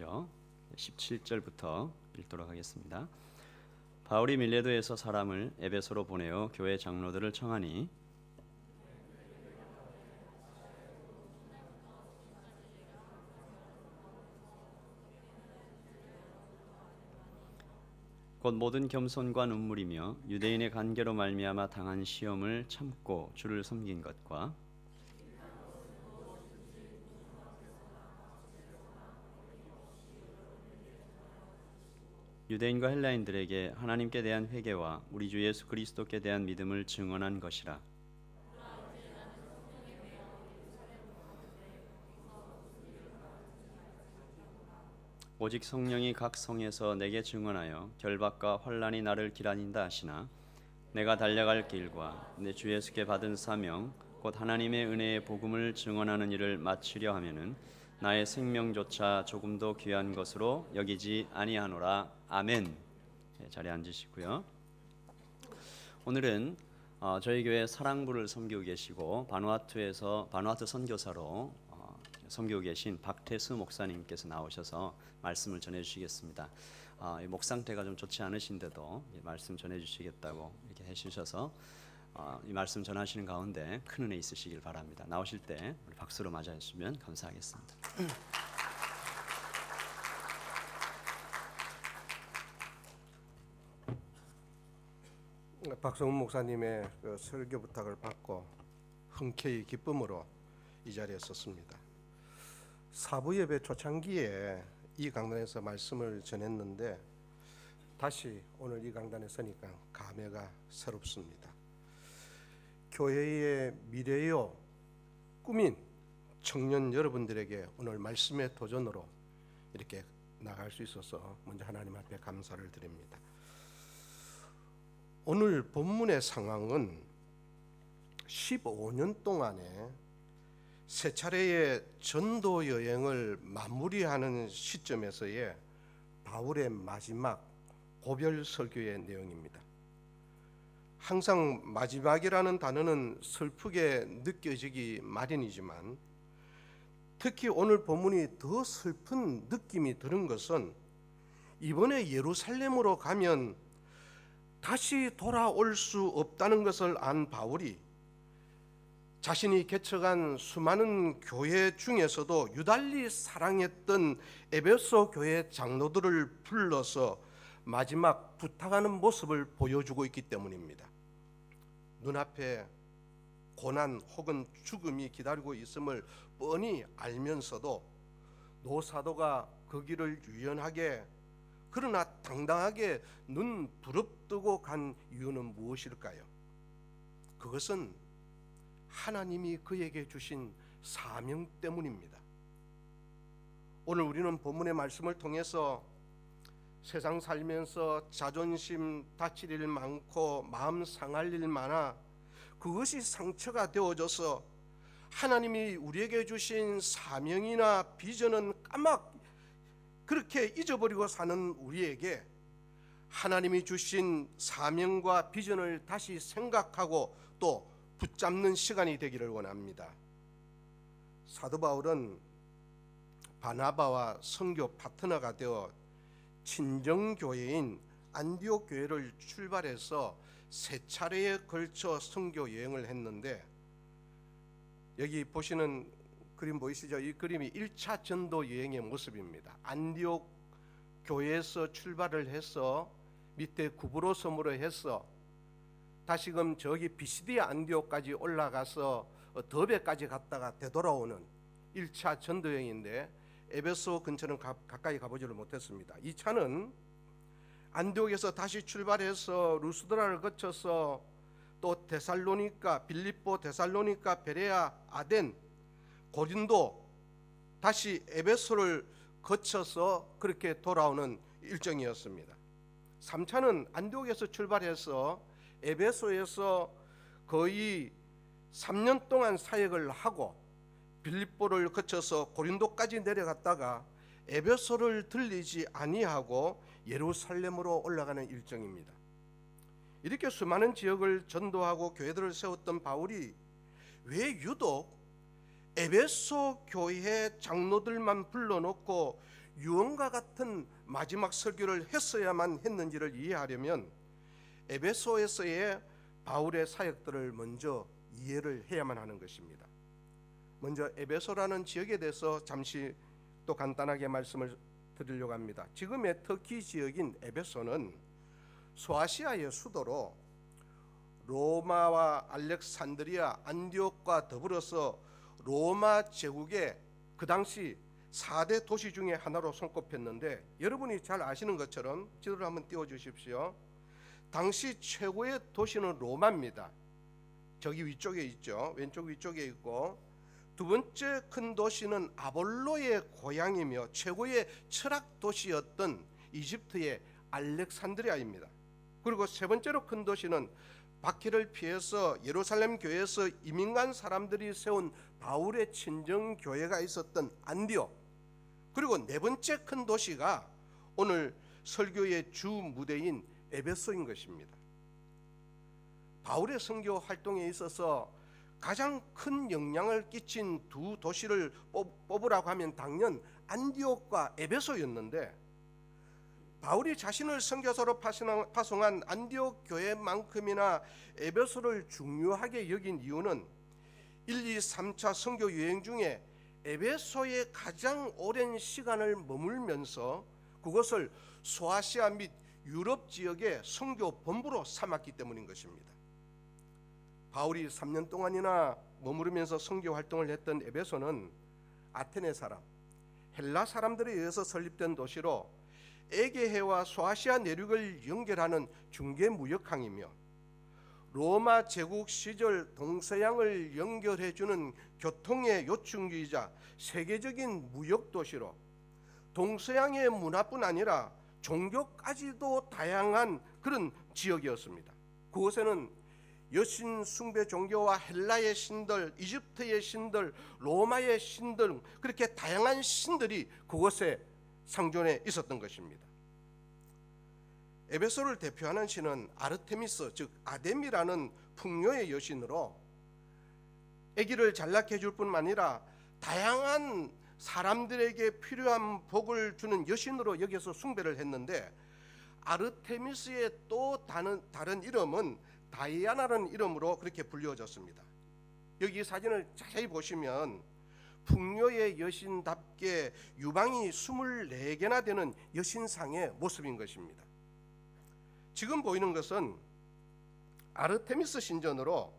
말씀이죠. 17절부터 읽도록 하겠습니다. 바울이 밀레도에서 사람을 에베소로 보내어 교회 장로들을 청하니 곧 모든 겸손과 눈물이며 유대인의 관계로 말미암아 당한 시험을 참고 주를 섬긴 것과 유대인과 헬라인들에게 하나님께 대한 회개와 우리 주 예수 그리스도께 대한 믿음을 증언한 것이라. 오직 성령이 각 성에서 내게 증언하여 결박과 환란이 나를 기다린다 하시나 내가 달려갈 길과 내 주 예수께 받은 사명 곧 하나님의 은혜의 복음을 증언하는 일을 마치려 하면은 나의 생명조차 조금도 귀한 것으로 여기지 아니하노라 아멘. 네, 자리에 앉으시고요. 오늘은 어, 저희 교회 사랑부를 섬기고 계시고 바누아투에서 바누아투 선교사로 어, 섬기고 계신 박태수 목사님께서 나오셔서 말씀을 전해주시겠습니다. 어, 이목 상태가 좀 좋지 않으신데도 이 말씀 전해주시겠다고 이렇게 해주셔서 어, 이 말씀 전하시는 가운데 큰 은혜 있으시길 바랍니다. 나오실 때 우리 박수로 맞이해 주시면 감사하겠습니다. 박성훈 목사님의 그 설교 부탁을 받고 흔쾌히 기쁨으로 이 자리에 섰습니다. 사부 예배 초창기에 이 강단에서 말씀을 전했는데 다시 오늘 이 강단에 서니까 감회가 새롭습니다. 교회의 미래요 꿈인 청년 여러분들에게 오늘 말씀의 도전으로 이렇게 나갈 수 있어서 먼저 하나님 앞에 감사를 드립니다. 오늘 본문의 상황은 15년 동안에 세 차례의 전도 여행을 마무리하는 시점에서의 바울의 마지막 고별 설교의 내용입니다. 항상 마지막이라는 단어는 슬프게 느껴지기 마련이지만 특히 오늘 본문이 더 슬픈 느낌이 드는 것은 이번에 예루살렘으로 가면 다시 돌아올 수 없다는 것을 안 바울이 자신이 개척한 수많은 교회 중에서도 유달리 사랑했던 에베소 교회 장로들을 불러서 마지막 부탁하는 모습을 보여주고 있기 때문입니다. 눈앞에 고난 혹은 죽음이 기다리고 있음을 뻔히 알면서도 노사도가 그 길을 유연하게 그러나 당당하게 눈 부릅뜨고 간 이유는 무엇일까요? 그것은 하나님이 그에게 주신 사명 때문입니다. 오늘 우리는 본문의 말씀을 통해서 세상 살면서 자존심 다칠 일 많고 마음 상할 일 많아 그것이 상처가 되어져서 하나님이 우리에게 주신 사명이나 비전은 까맣 그렇게 잊어버리고 사는 우리에게 하나님이 주신 사명과 비전을 다시 생각하고 또 붙잡는 시간이 되기를 원합니다. 사도 바울은 바나바와 선교 파트너가 되어 친정 교회인 안디옥 교회를 출발해서 세 차례에 걸쳐 선교 여행을 했는데 여기 보시는 그림 보이시죠? 이 그림이 1차 전도 여행의 모습입니다. 안디옥 교회에서 출발을 해서 밑에 구브로 섬으로 해서 다시금 저기 비시디아 안디옥까지 올라가서 더베까지 갔다가 되돌아오는 1차 전도 여행인데 에베소 근처는 가, 가까이 가보지를 못했습니다. 2차는 안디옥에서 다시 출발해서 루스드라를 거쳐서 또 데살로니카, 빌립보, 데살로니카, 베레아, 아덴, 고린도 다시 에베소를 거쳐서 그렇게 돌아오는 일정이었습니다. 3차는 안디옥에서 출발해서 에베소에서 거의 3년 동안 사역을 하고 빌립보를 거쳐서 고린도까지 내려갔다가 에베소를 들리지 아니하고 예루살렘으로 올라가는 일정입니다. 이렇게 수많은 지역을 전도하고 교회들을 세웠던 바울이 왜 유독 에베소 교회 장로들만 불러놓고 유언과 같은 마지막 설교를 했어야만 했는지를 이해하려면 에베소에서의 바울의 사역들을 먼저 이해를 해야만 하는 것입니다. 먼저 에베소라는 지역에 대해서 잠시 또 간단하게 말씀을 드리려고 합니다. 지금의 터키 지역인 에베소는 소아시아의 수도로 로마와 알렉산드리아, 안디옥과 더불어서 로마 제국의 그 당시 4대 도시 중에 하나로 손꼽혔는데 여러분이 잘 아시는 것처럼 지도를 한번 띄워 주십시오. 당시 최고의 도시는 로마입니다. 저기 위쪽에 있죠. 왼쪽 위쪽에 있고 두 번째 큰 도시는 아볼로의 고향이며 최고의 철학 도시였던 이집트의 알렉산드리아입니다. 그리고 세 번째로 큰 도시는 박해를 피해서 예루살렘 교회에서 이민 간 사람들이 세운 바울의 친정 교회가 있었던 안디옥. 그리고 네 번째 큰 도시가 오늘 설교의 주 무대인 에베소인 것입니다. 바울의 선교 활동에 있어서 가장 큰 영향을 끼친 두 도시를 뽑- 뽑으라고 하면 당연 안디옥과 에베소였는데 바울이 자신을 선교사로 파송한 안디옥 교회만큼이나 에베소를 중요하게 여긴 이유는 1, 2, 3차 선교 여행 중에 에베소에 가장 오랜 시간을 머물면서 그것을 소아시아 및 유럽 지역의 선교 본부로 삼았기 때문인 것입니다. 바울이 3년 동안이나 머무르면서 선교 활동을 했던 에베소는 아테네 사람, 헬라 사람들에 의해서 설립된 도시로 에게해와 소아시아 내륙을 연결하는 중개 무역 항이며 로마 제국 시절 동서양을 연결해 주는 교통의 요충지이자 세계적인 무역 도시로 동서양의 문화뿐 아니라 종교까지도 다양한 그런 지역이었습니다. 그곳에는 여신 숭배 종교와 헬라의 신들, 이집트의 신들, 로마의 신들 그렇게 다양한 신들이 그곳에 상존해 있었던 것입니다. 에베소를 대표하는 신은 아르테미스 즉 아데미라는 풍요의 여신으로 아기를 잘나게 해줄 뿐만 아니라 다양한 사람들에게 필요한 복을 주는 여신으로 여기서 숭배를 했는데 아르테미스의 또 다른 다른 이름은 다이아나라는 이름으로 그렇게 불려졌습니다. 여기 사진을 자세히 보시면 풍요의 여신답게 유방이 24개나 되는 여신상의 모습인 것입니다. 지금 보이는 것은 아르테미스 신전으로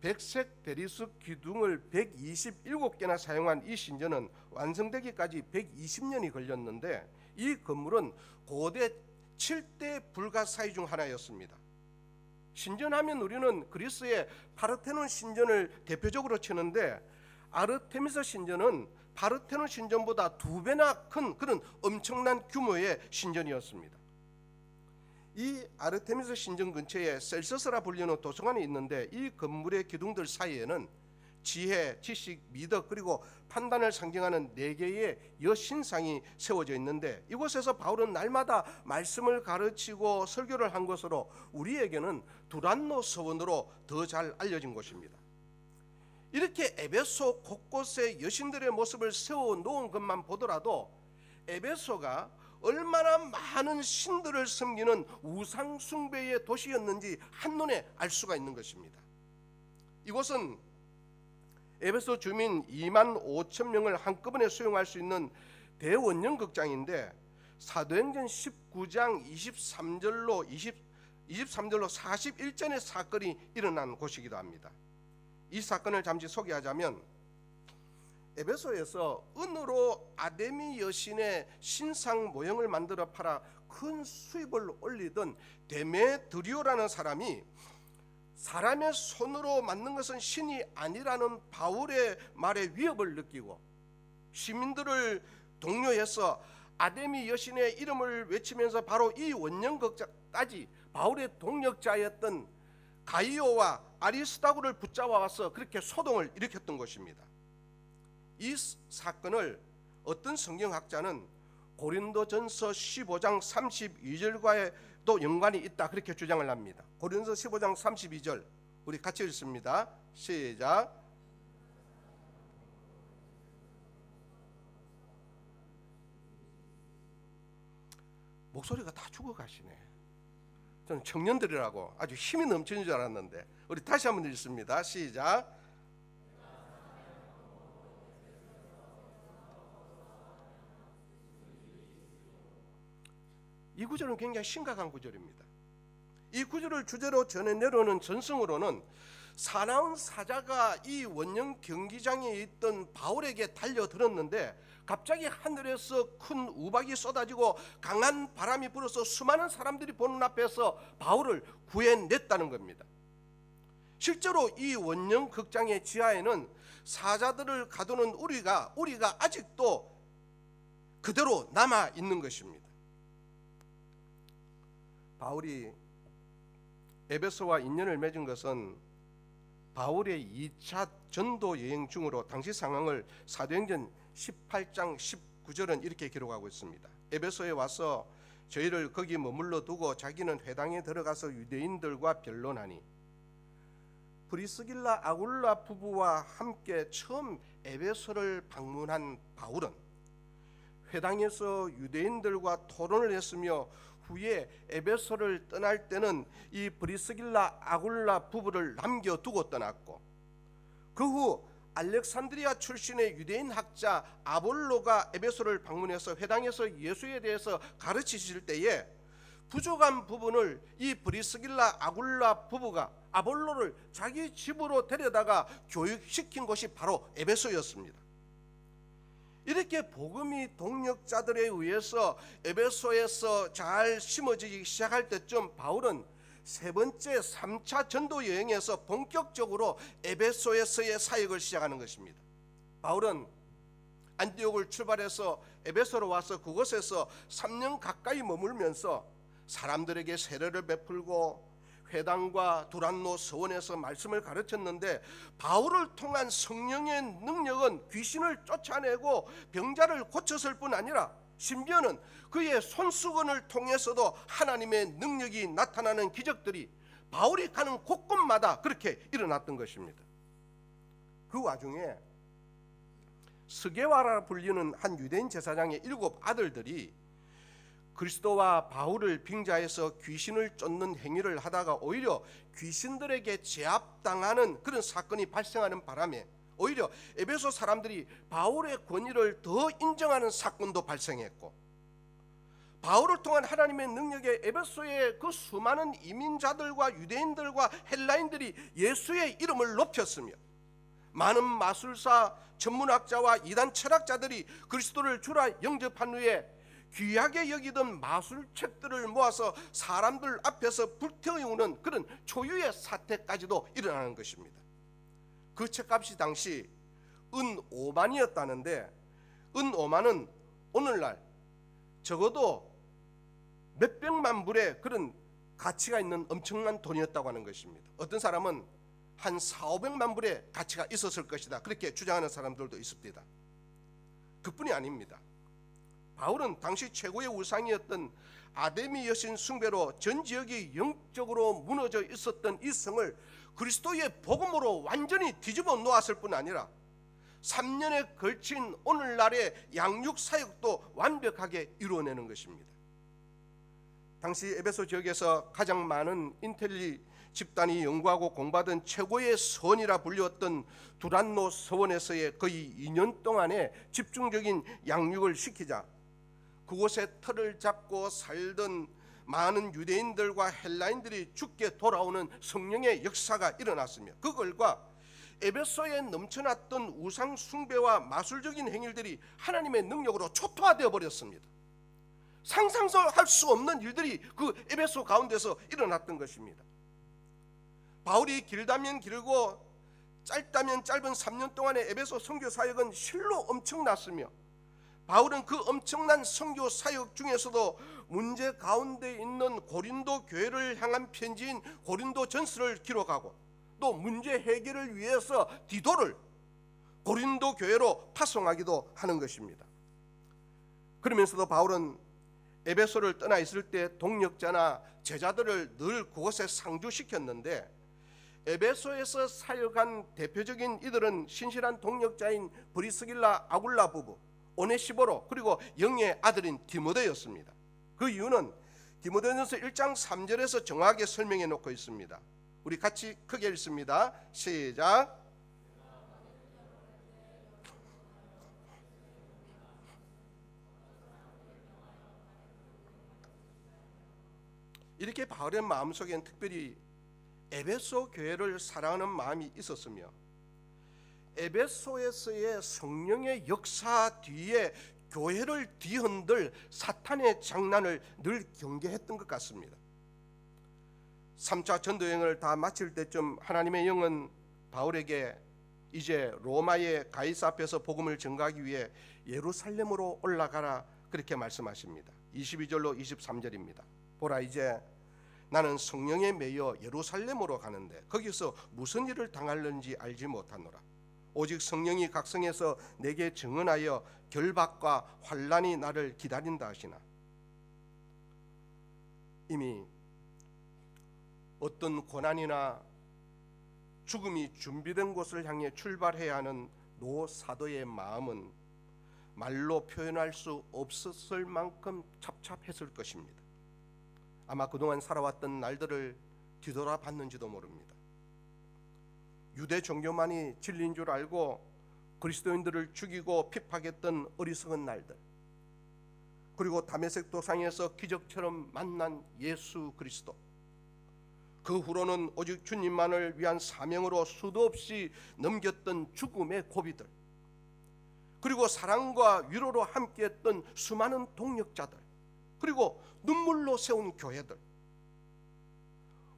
백색 베리스 기둥을 127개나 사용한 이 신전은 완성되기까지 120년이 걸렸는데 이 건물은 고대 7대 불가사의 중 하나였습니다. 신전하면 우리는 그리스의 파르테논 신전을 대표적으로 치는데 아르테미스 신전은 파르테논 신전보다 두 배나 큰 그런 엄청난 규모의 신전이었습니다. 이 아르테미스 신전 근처에 셀서스라 불리는 도서관이 있는데 이 건물의 기둥들 사이에는 지혜, 지식, 미덕 그리고 판단을 상징하는 네 개의 여신상이 세워져 있는데 이곳에서 바울은 날마다 말씀을 가르치고 설교를 한 것으로 우리에게는 두란노 서원으로 더 잘 알려진 곳입니다. 이렇게 에베소 곳곳에 여신들의 모습을 세워 놓은 것만 보더라도 에베소가 얼마나 많은 신들을 섬기는 우상 숭배의 도시였는지 한눈에 알 수가 있는 것입니다. 이곳은 에베소 주민 2만 5천 명을 한꺼번에 수용할 수 있는 대원년 극장인데 사도행전 19장 23절로 20 23절로 41전의 사건이 일어난 곳이기도 합니다. 이 사건을 잠시 소개하자면 에베소에서 은으로 아데미 여신의 신상 모형을 만들어 팔아 큰 수입을 올리던 데메드리오라는 사람이 사람의 손으로 만든 것은 신이 아니라는 바울의 말에 위협을 느끼고 시민들을 독려해서 아데미 여신의 이름을 외치면서 바로 이 원년극자까지 바울의 동력자였던 가이오와 아리스타고를 붙잡아와서 그렇게 소동을 일으켰던 것입니다. 이 사건을 어떤 성경학자는 고린도전서 15장 32절과의 또 연관이 있다 그렇게 주장을 합니다. 고린도서 15장 32절 우리 같이 읽습니다. 시작. 목소리가 다 죽어가시네. 저는 청년들이라고 아주 힘이 넘치는 줄 알았는데 우리 다시 한번 읽습니다. 시작. 이 구절은 굉장히 심각한 구절입니다. 이 구절을 주제로 전해 내려오는 전승으로는 사나운 사자가 이 원형 경기장에 있던 바울에게 달려들었는데 갑자기 하늘에서 큰 우박이 쏟아지고 강한 바람이 불어서 수많은 사람들이 보는 앞에서 바울을 구해냈다는 겁니다. 실제로 이 원형 극장의 지하에는 사자들을 가두는 우리가 우리가 아직도 그대로 남아 있는 것입니다. 바울이 에베소와 인연을 맺은 것은 바울의 2차 전도 여행 중으로 당시 상황을 사도행전 18장 19절은 이렇게 기록하고 있습니다. 에베소에 와서 저희를 거기 머물러 두고 자기는 회당에 들어가서 유대인들과 변론하니 브리스길라 아굴라 부부와 함께 처음 에베소를 방문한 바울은 회당에서 유대인들과 토론을 했으며 후에 에베소를 떠날 때는 이 브리스길라 아굴라 부부를 남겨두고 떠났고 그 후 알렉산드리아 출신의 유대인 학자 아볼로가 에베소를 방문해서 회당에서 예수에 대해서 가르치실 때에 부족한 부분을 이 브리스길라 아굴라 부부가 아볼로를 자기 집으로 데려다가 교육시킨 곳이 바로 에베소였습니다. 이렇게 복음이 동력자들에 의해서 에베소에서 잘 심어지기 시작할 때쯤 바울은 세 번째 3차 전도 여행에서 본격적으로 에베소에서의 사역을 시작하는 것입니다. 바울은 안디옥을 출발해서 에베소로 와서 그곳에서 3년 가까이 머물면서 사람들에게 세례를 베풀고 회당과 두란노 서원에서 말씀을 가르쳤는데 바울을 통한 성령의 능력은 귀신을 쫓아내고 병자를 고쳤을 뿐 아니라 심지어는 그의 손수건을 통해서도 하나님의 능력이 나타나는 기적들이 바울이 가는 곳곳마다 그렇게 일어났던 것입니다. 그 와중에 스게와라 불리는 한 유대인 제사장의 일곱 아들들이 그리스도와 바울을 빙자해서 귀신을 쫓는 행위를 하다가 오히려 귀신들에게 제압당하는 그런 사건이 발생하는 바람에 오히려 에베소 사람들이 바울의 권위를 더 인정하는 사건도 발생했고 바울을 통한 하나님의 능력에 에베소의 그 수많은 이민자들과 유대인들과 헬라인들이 예수의 이름을 높였으며 많은 마술사 전문학자와 이단 철학자들이 그리스도를 주라 영접한 후에 귀하게 여기던 마술책들을 모아서 사람들 앞에서 불태우는 그런 초유의 사태까지도 일어나는 것입니다. 그 책값이 당시 은 5만이었다는데 은 5만은 오늘날 적어도 몇백만 불의 그런 가치가 있는 엄청난 돈이었다고 하는 것입니다. 어떤 사람은 한 4, 500만 불의 가치가 있었을 것이다. 그렇게 주장하는 사람들도 있습니다. 그뿐이 아닙니다. 바울은 당시 최고의 우상이었던 아데미 여신 숭배로 전 지역이 영적으로 무너져 있었던 이 성을 그리스도의 복음으로 완전히 뒤집어 놓았을 뿐 아니라 3년에 걸친 오늘날의 양육 사역도 완벽하게 이루어내는 것입니다. 당시 에베소 지역에서 가장 많은 인텔리 집단이 연구하고 공부하던 최고의 서원이라 불렸던 두란노 서원에서의 거의 2년 동안의 집중적인 양육을 시키자 그곳에 터를 잡고 살던 많은 유대인들과 헬라인들이 죽게 돌아오는 성령의 역사가 일어났으며 그걸과 에베소에 넘쳐났던 우상 숭배와 마술적인 행위들이 하나님의 능력으로 초토화되어 버렸습니다. 상상할 수 없는 일들이 그 에베소 가운데서 일어났던 것입니다. 바울이 길다면 길고 짧다면 짧은 3년 동안의 에베소 선교 사역은 실로 엄청났으며 바울은 그 엄청난 선교 사역 중에서도 문제 가운데 있는 고린도 교회를 향한 편지인 고린도 전서를 기록하고 또 문제 해결을 위해서 디도를 고린도 교회로 파송하기도 하는 것입니다. 그러면서도 바울은 에베소를 떠나 있을 때 동력자나 제자들을 늘 그곳에 상주시켰는데 에베소에서 사역한 대표적인 이들은 신실한 동력자인 브리스길라 아굴라 부부 오네시보로 그리고 영의 아들인 디모데였습니다. 그 이유는 디모데전서 1장 3절에서 정확하게 설명해 놓고 있습니다. 우리 같이 크게 읽습니다. 시작. 이렇게 바울의 마음속에는 특별히 에베소 교회를 사랑하는 마음이 있었으며 에베소에서의 성령의 역사 뒤에 교회를 뒤흔들 사탄의 장난을 늘 경계했던 것 같습니다. 3차 전도 여행을 다 마칠 때쯤 하나님의 영은 바울에게 이제 로마의 가이스 앞에서 복음을 전가하기 위해 예루살렘으로 올라가라 그렇게 말씀하십니다. 22절로 23절입니다. 보라 이제 나는 성령에 매여 예루살렘으로 가는데 거기서 무슨 일을 당할는지 알지 못하노라. 오직 성령이 각성해서 내게 증언하여 결박과 환란이 나를 기다린다 하시나. 이미 어떤 고난이나 죽음이 준비된 곳을 향해 출발해야 하는 노 사도의 마음은 말로 표현할 수 없었을 만큼 잡잡했을 것입니다. 아마 그동안 살아왔던 날들을 뒤돌아 봤는지도 모릅니다. 유대 종교만이 진리인 줄 알고 그리스도인들을 죽이고 핍박했던 어리석은 날들. 그리고 다메섹 도상에서 기적처럼 만난 예수 그리스도. 그 후로는 오직 주님만을 위한 사명으로 수도 없이 넘겼던 죽음의 고비들. 그리고 사랑과 위로로 함께했던 수많은 동력자들. 그리고 눈물로 세운 교회들.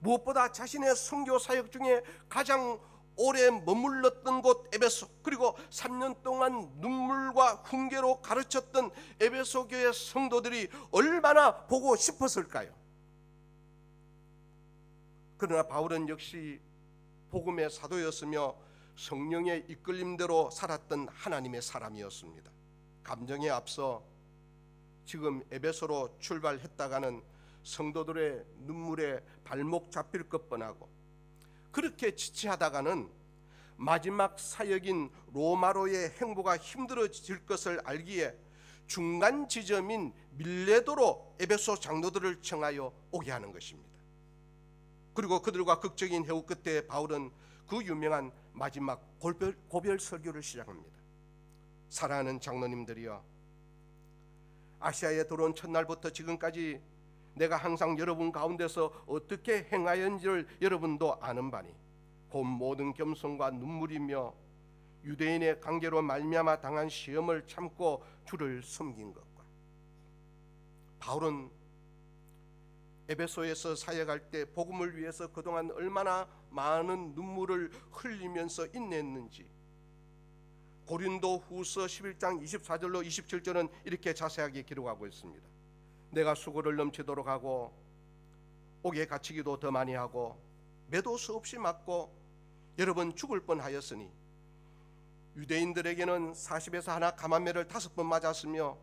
무엇보다 자신의 선교 사역 중에 가장 오래 머물렀던 곳 에베소 그리고 3년 동안 눈물과 훈계로 가르쳤던 에베소 교회 성도들이 얼마나 보고 싶었을까요? 그러나 바울은 역시 복음의 사도였으며 성령의 이끌림대로 살았던 하나님의 사람이었습니다. 감정에 앞서 지금 에베소로 출발했다가는 성도들의 눈물에 발목 잡힐 것 뻔하고 그렇게 지체하다가는 마지막 사역인 로마로의 행보가 힘들어질 것을 알기에 중간 지점인 밀레도로 에베소 장로들을 청하여 오게 하는 것입니다. 그리고 그들과 극적인 회우 끝에 바울은 그 유명한 마지막 고별, 고별 설교를 시작합니다. 사랑하는 장로님들이여 아시아에 들어온 첫날부터 지금까지 내가 항상 여러분 가운데서 어떻게 행하였는지를 여러분도 아는 바니 곧 모든 겸손과 눈물이며 유대인의 관계로 말미암아 당한 시험을 참고 주를 섬긴 것과 바울은 에베소에서 사역할 때 복음을 위해서 그동안 얼마나 많은 눈물을 흘리면서 인내했는지 고린도 후서 11장 24절로 27절은 이렇게 자세하게 기록하고 있습니다. 내가 수고를 넘치도록 하고 옥에 갇히기도 더 많이 하고 매도 수없이 맞고 여러 번 죽을 뻔하였으니 유대인들에게는 40에서 하나 감한매를 다섯 번 맞았으며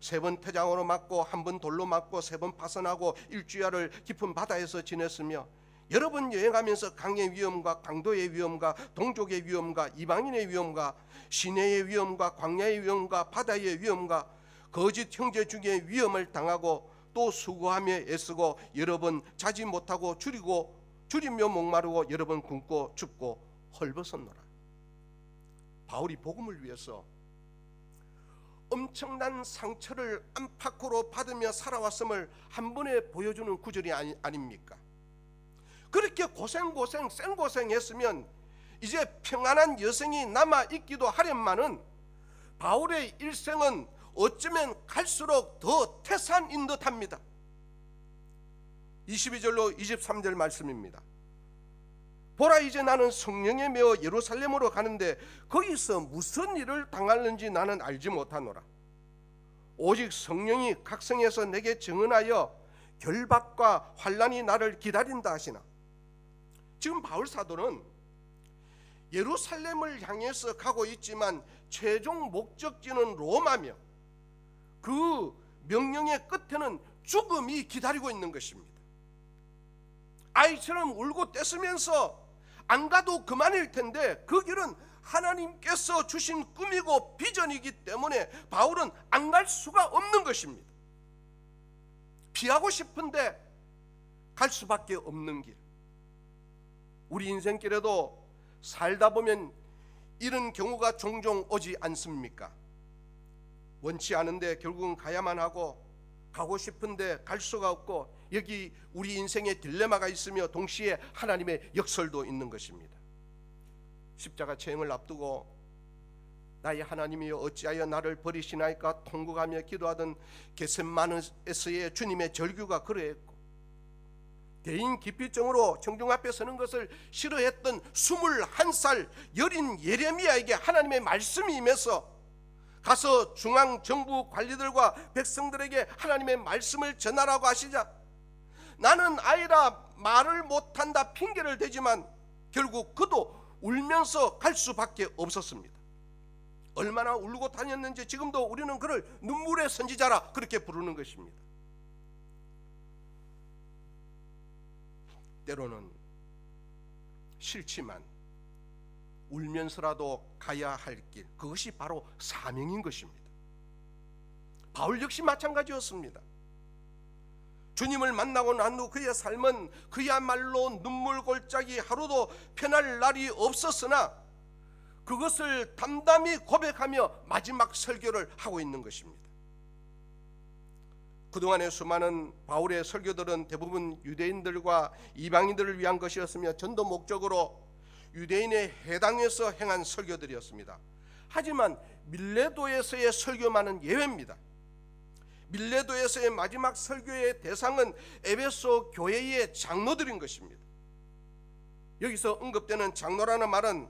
세 번 태장으로 맞고 한 번 돌로 맞고 세 번 파선하고 일주야를 깊은 바다에서 지냈으며 여러 번 여행하면서 강의 위험과 강도의 위험과 동족의 위험과 이방인의 위험과 시내의 위험과 광야의 위험과 바다의 위험과 거짓 형제 중에 위험을 당하고 또 수고하며 애쓰고 여러 번 자지 못하고 줄이고 줄이며 목마르고 여러 번 굶고 춥고 헐벗었노라. 바울이 복음을 위해서 엄청난 상처를 안팎으로 받으며 살아왔음을 한 번에 보여주는 구절이 아니, 아닙니까? 그렇게 고생 고생 생고생했으면 이제 평안한 여생이 남아 있기도 하련만은 바울의 일생은 어쩌면 갈수록 더 태산인 듯합니다. 22절로 23절 말씀입니다. 보라 이제 나는 성령에 매어 예루살렘으로 가는데 거기서 무슨 일을 당하는지 나는 알지 못하노라. 오직 성령이 각성해서 내게 증언하여 결박과 환란이 나를 기다린다 하시나. 지금 바울 사도는 예루살렘을 향해서 가고 있지만 최종 목적지는 로마며 그 명령의 끝에는 죽음이 기다리고 있는 것입니다. 아이처럼 울고 떼쓰면서 안 가도 그만일 텐데 그 길은 하나님께서 주신 꿈이고 비전이기 때문에 바울은 안 갈 수가 없는 것입니다. 피하고 싶은데 갈 수밖에 없는 길. 우리 인생길에도 살다 보면 이런 경우가 종종 오지 않습니까? 원치 않은데 결국은 가야만 하고 가고 싶은데 갈 수가 없고 여기 우리 인생의 딜레마가 있으며 동시에 하나님의 역설도 있는 것입니다. 십자가 체행을 앞두고 나의 하나님이여 어찌하여 나를 버리시나이까 통곡하며 기도하던 게셋마네에서의 주님의 절규가 그러했고 대인 기피증으로 청중 앞에 서는 것을 싫어했던 21살 여린 예레미야에게 하나님의 말씀이 임해서 가서 중앙 정부 관리들과 백성들에게 하나님의 말씀을 전하라고 하시자 나는 아이라 말을 못한다 핑계를 대지만 결국 그도 울면서 갈 수밖에 없었습니다. 얼마나 울고 다녔는지 지금도 우리는 그를 눈물의 선지자라 그렇게 부르는 것입니다. 때로는 싫지만 울면서라도 가야 할 길, 그것이 바로 사명인 것입니다. 바울 역시 마찬가지였습니다. 주님을 만나고 난 후 그의 삶은 그야말로 눈물 골짜기 하루도 편할 날이 없었으나 그것을 담담히 고백하며 마지막 설교를 하고 있는 것입니다. 그동안의 수많은 바울의 설교들은 대부분 유대인들과 이방인들을 위한 것이었으며 전도 목적으로 유대인의 해당에서 행한 설교들이었습니다. 하지만 밀레도에서의 설교만은 예외입니다. 밀레도에서의 마지막 설교의 대상은 에베소 교회의 장로들인 것입니다. 여기서 언급되는 장로라는 말은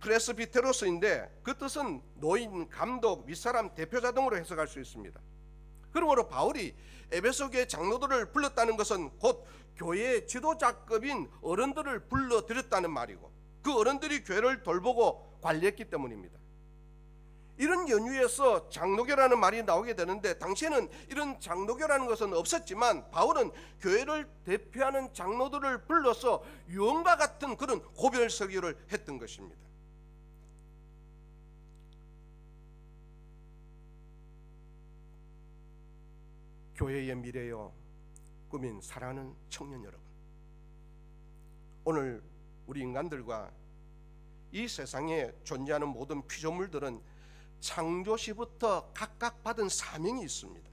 프레스비테로스인데 그 뜻은 노인, 감독, 윗사람, 대표자 등으로 해석할 수 있습니다. 그러므로 바울이 에베소 교회 장로들을 불렀다는 것은 곧 교회의 지도자급인 어른들을 불러들였다는 말이고 그 어른들이 교회를 돌보고 관리했기 때문입니다. 이런 연유에서 장로교라는 말이 나오게 되는데 당시에는 이런 장로교라는 것은 없었지만 바울은 교회를 대표하는 장로들을 불러서 유언과 같은 그런 고별 설교를 했던 것입니다. 교회의 미래요 꾸민 사랑하는 청년 여러분 오늘 우리 인간들과 이 세상에 존재하는 모든 피조물들은 창조시부터 각각 받은 사명이 있습니다.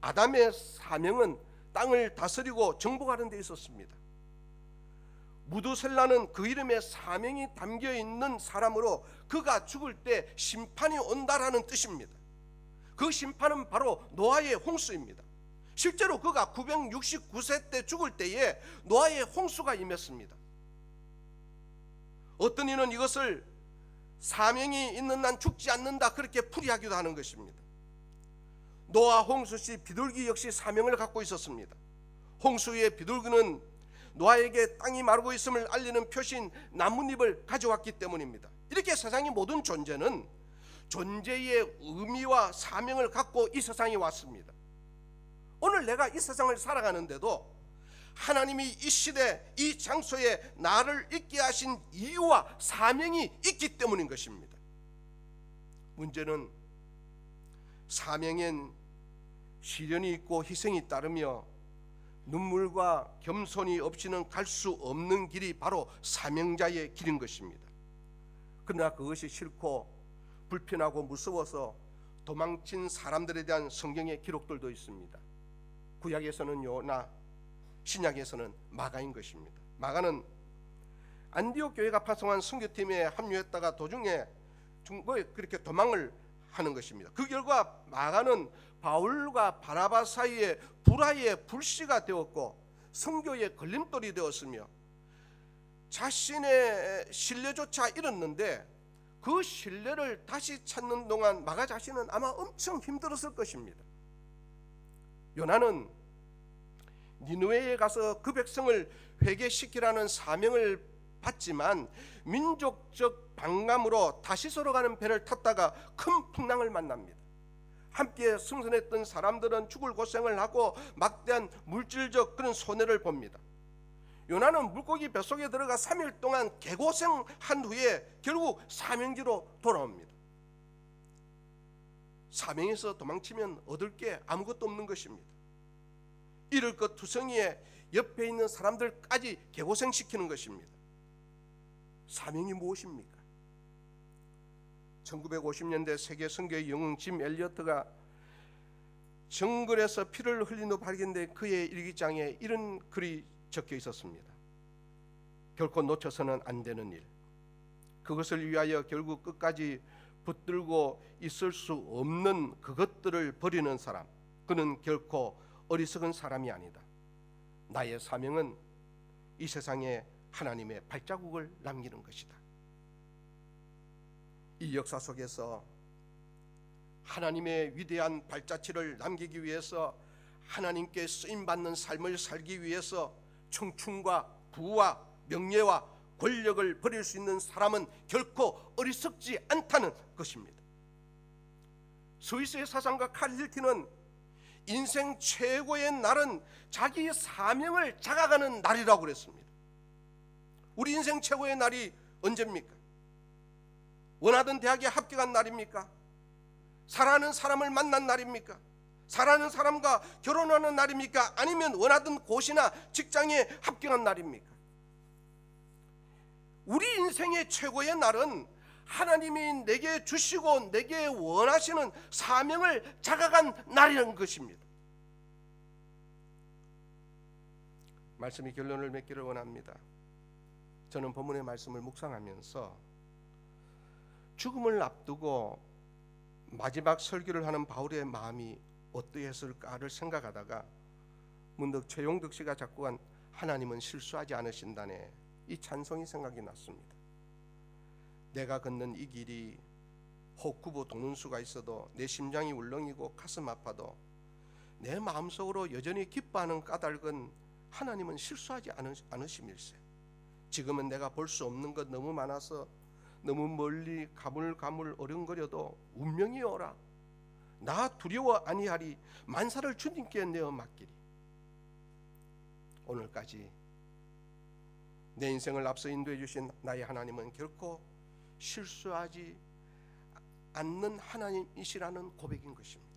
아담의 사명은 땅을 다스리고 정복하는 데 있었습니다. 무두셀라는 그 이름에 사명이 담겨 있는 사람으로 그가 죽을 때 심판이 온다라는 뜻입니다. 그 심판은 바로 노아의 홍수입니다. 실제로 그가 969세 때 죽을 때에 노아의 홍수가 임했습니다. 어떤 이는 이것을 사명이 있는 난 죽지 않는다 그렇게 풀이하기도 하는 것입니다. 노아 홍수 시 비둘기 역시 사명을 갖고 있었습니다. 홍수의 비둘기는 노아에게 땅이 마르고 있음을 알리는 표신 나뭇잎을 가져왔기 때문입니다. 이렇게 세상의 모든 존재는 존재의 의미와 사명을 갖고 이 세상에 왔습니다. 오늘 내가 이 세상을 살아가는데도 하나님이 이 시대 이 장소에 나를 있게 하신 이유와 사명이 있기 때문인 것입니다. 문제는 사명엔 시련이 있고 희생이 따르며 눈물과 겸손이 없이는 갈 수 없는 길이 바로 사명자의 길인 것입니다. 그러나 그것이 싫고 불편하고 무서워서 도망친 사람들에 대한 성경의 기록들도 있습니다. 구약에서는 요나, 신약에서는 마가인 것입니다. 마가는 안디옥 교회가 파송한 선교팀에 합류했다가 도중에 중국에 그렇게 도망을 하는 것입니다. 그 결과 마가는 바울과 바나바 사이에 불화의 불씨가 되었고 선교의 걸림돌이 되었으며 자신의 신뢰조차 잃었는데 그 신뢰를 다시 찾는 동안 마가 자신은 아마 엄청 힘들었을 것입니다. 요나는 니누에에 가서 그 백성을 회개시키라는 사명을 받지만 민족적 반감으로 다시 서로 가는 배를 탔다가 큰 풍랑을 만납니다. 함께 승선했던 사람들은 죽을 고생을 하고 막대한 물질적 그런 손해를 봅니다. 요나는 물고기 뱃속에 들어가 3일 동안 개고생한 후에 결국 사명지로 돌아옵니다. 사명에서 도망치면 얻을 게 아무것도 없는 것입니다. 이를 것 투성이에 옆에 있는 사람들까지 개고생시키는 것입니다. 사명이 무엇입니까? 1950년대 세계 선교의 영웅 짐 엘리어트가 정글에서 피를 흘린 후 발견된 그의 일기장에 이런 글이 적혀 있었습니다. 결코 놓쳐서는 안 되는 일. 그것을 위하여 결국 끝까지 붙들고 있을 수 없는 그것들을 버리는 사람. 그는 결코 어리석은 사람이 아니다. 나의 사명은 이 세상에 하나님의 발자국을 남기는 것이다. 이 역사 속에서 하나님의 위대한 발자취를 남기기 위해서 하나님께 쓰임 받는 삶을 살기 위해서 청춘과 부와 명예와 권력을 버릴 수 있는 사람은 결코 어리석지 않다는 것입니다. 스위스의 사상가 칼 힐티는 인생 최고의 날은 자기 사명을 자각하는 날이라고 그랬습니다. 우리 인생 최고의 날이 언제입니까? 원하던 대학에 합격한 날입니까? 사랑하는 사람을 만난 날입니까? 사랑하는 사람과 결혼하는 날입니까? 아니면 원하던 곳이나 직장에 합격한 날입니까? 우리 인생의 최고의 날은 하나님이 내게 주시고 내게 원하시는 사명을 자각한 날이라는 것입니다. 말씀이 결론을 맺기를 원합니다. 저는 본문의 말씀을 묵상하면서 죽음을 앞두고 마지막 설교를 하는 바울의 마음이 어떠했을까를 생각하다가 문득 최용덕 씨가 작곡한 하나님은 실수하지 않으신다네 이 찬송이 생각이 났습니다. 내가 걷는 이 길이 혹구부 도는 수가 있어도 내 심장이 울렁이고 가슴 아파도 내 마음속으로 여전히 기뻐하는 까닭은 하나님은 실수하지 않으, 않으심일세. 지금은 내가 볼 수 없는 것 너무 많아서 너무 멀리 가물가물 어른거려도 운명이 오라. 나 두려워 아니하리 만사를 주님께 내어 맡기리. 오늘까지 내 인생을 앞서 인도해 주신 나의 하나님은 결코 실수하지 않는 하나님이시라는 고백인 것입니다.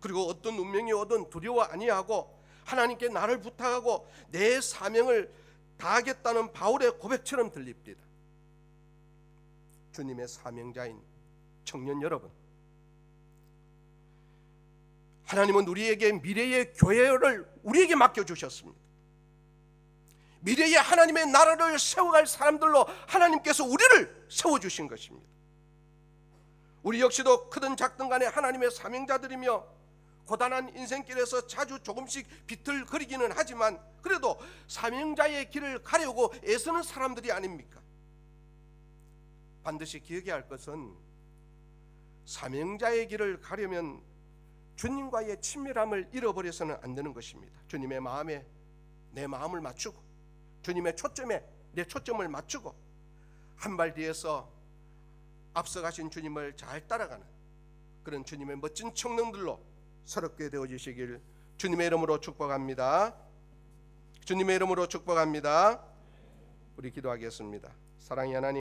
그리고 어떤 운명이 오든 두려워 아니하고 하나님께 나를 부탁하고 내 사명을 다하겠다는 바울의 고백처럼 들립니다. 주님의 사명자인 청년 여러분, 하나님은 우리에게 미래의 교회를 우리에게 맡겨 주셨습니다. 미래의 하나님의 나라를 세워갈 사람들로 하나님께서 우리를 세워 주신 것입니다. 우리 역시도 크든 작든 간에 하나님의 사명자들이며 고단한 인생길에서 자주 조금씩 비틀거리기는 하지만 그래도 사명자의 길을 가려고 애쓰는 사람들이 아닙니까? 반드시 기억해야 할 것은 사명자의 길을 가려면 주님과의 친밀함을 잃어버려서는 안 되는 것입니다. 주님의 마음에 내 마음을 맞추고 주님의 초점에 내 초점을 맞추고 한 발 뒤에서 앞서가신 주님을 잘 따라가는 그런 주님의 멋진 청년들로 서럽게 되어지시길 주님의 이름으로 축복합니다. 주님의 이름으로 축복합니다. 우리 기도하겠습니다. 사랑의 하나님